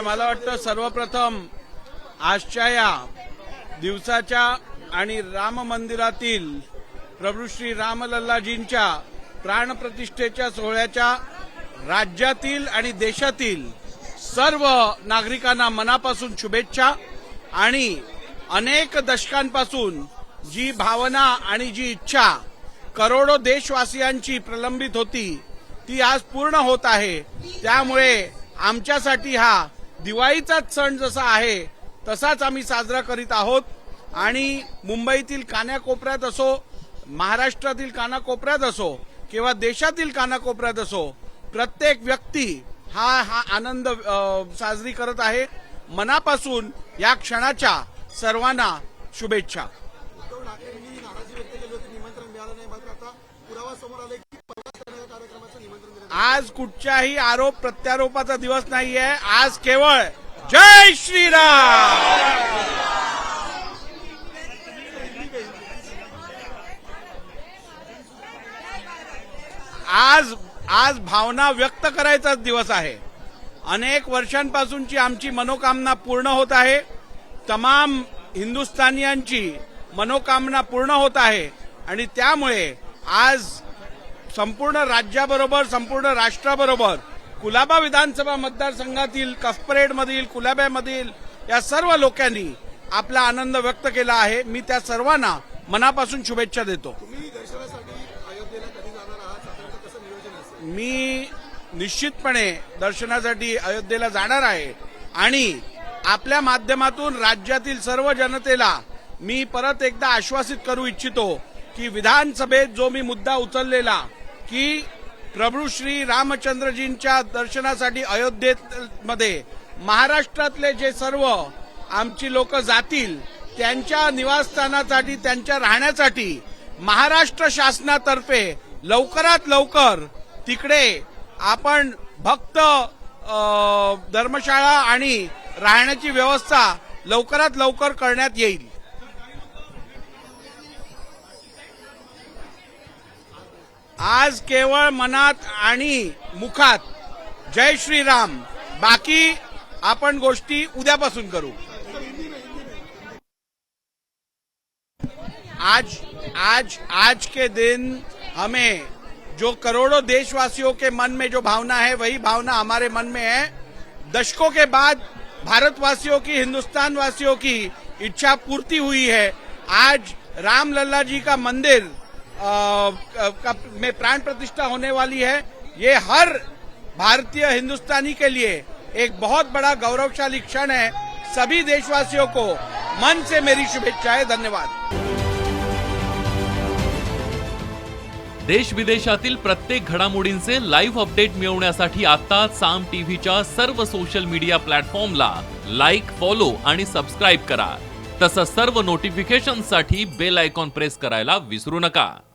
आणि मला वाटतं सर्वप्रथम आजच्या या दिवसाच्या आणि राम मंदिरातील प्रभू श्री रामलल्लाजींच्या प्राणप्रतिष्ठेच्या सोहळ्याच्या राज्यातील आणि देशातील सर्व नागरिकांना मनापासून शुभेच्छा आणि अनेक दशकांपासून जी भावना आणि जी इच्छा करोडो देशवासियांची प्रलंबित होती ती आज पूर्ण होत आहे. त्यामुळे आमच्यासाठी हा दिवाळीचाच सण जसा आहे तसाच आम्ही साजरा करीत आहोत. आणि मुंबईतील कानाकोपऱ्यात असो महाराष्ट्रातील कानाकोपऱ्यात असो किंवा देशातील कानाकोपऱ्यात असो प्रत्येक व्यक्ती हा हा आनंद साजरी करत आहे. मनापासून या क्षणाच्या सर्वांना शुभेच्छा. आज कुठच्याही आरोप प्रत्यारोपाचा दिवस नाहीये. आज केवळ जय श्रीराम! आज आज भावना व्यक्त करायचाच दिवस आहे. अनेक वर्षांपासूनची आमची मनोकामना पूर्ण होत आहे. तमाम हिंदुस्थानियांची मनोकामना पूर्ण होत आहे. आणि त्यामुळे आज संपूर्ण राज्याबरोबर संपूर्ण राष्ट्राबरोबर कुलाबा विधानसभा मतदारसंघातील कफपरेडमधील कुलाब्यामधील या सर्व लोकांनी आपला आनंद व्यक्त केला आहे. मी त्या सर्वांना मनापासून शुभेच्छा देतो. मी निश्चितपणे दर्शनासाठी अयोध्येला जाणार आहे आणि आपल्या माध्यमातून राज्यातील सर्व जनतेला मी परत एकदा आश्वासित करू इच्छितो की विधानसभेत जो मी मुद्दा उचललेला की प्रभू श्री रामचंद्रजींच्या दर्शनासाठी अयोध्येत मध्ये महाराष्ट्रातले जे सर्व आमची लोक जातील त्यांच्या निवासस्थानासाठी त्यांच्या राहण्यासाठी महाराष्ट्र शासनातर्फे लवकरात लवकर तिकडे आपण भक्त धर्मशाळा आणि राहण्याची व्यवस्था लवकरात लवकर करण्यात येईल. आज केवळ मनात आणि मुखात जय श्रीराम. बाकी आपण गोष्टी उद्यापासून करू. आज आज आज के दिन हमें जो करोड़ों देशवासियों के मन में जो भावना है, वही भावना हमारे मन में है। दशकों के बाद भारतवासियों की हिंदुस्तान वासियों की इच्छा पूर्ति हुई है। आज राम लल्ला जी का मंदिर का, में प्राण प्रतिष्ठा होने वाली है। ये हर भारतीय हिंदुस्तानी के लिए एक बहुत बड़ा गौरवशाली क्षण है। सभी देशवासियों को मन से मेरी शुभेच्छाएं धन्यवाद। देश विदेशातील प्रत्येक घडामोडींचे लाईव्ह अपडेट मिळवण्यासाठी आता साम टीव्हीच्या सर्व सोशल मीडिया प्लॅटफॉर्मला लाईक फॉलो आणि सबस्क्राईब करा. तसंच सर्व नोटिफिकेशनसाठी बेल आयकॉन प्रेस करायला विसरू नका.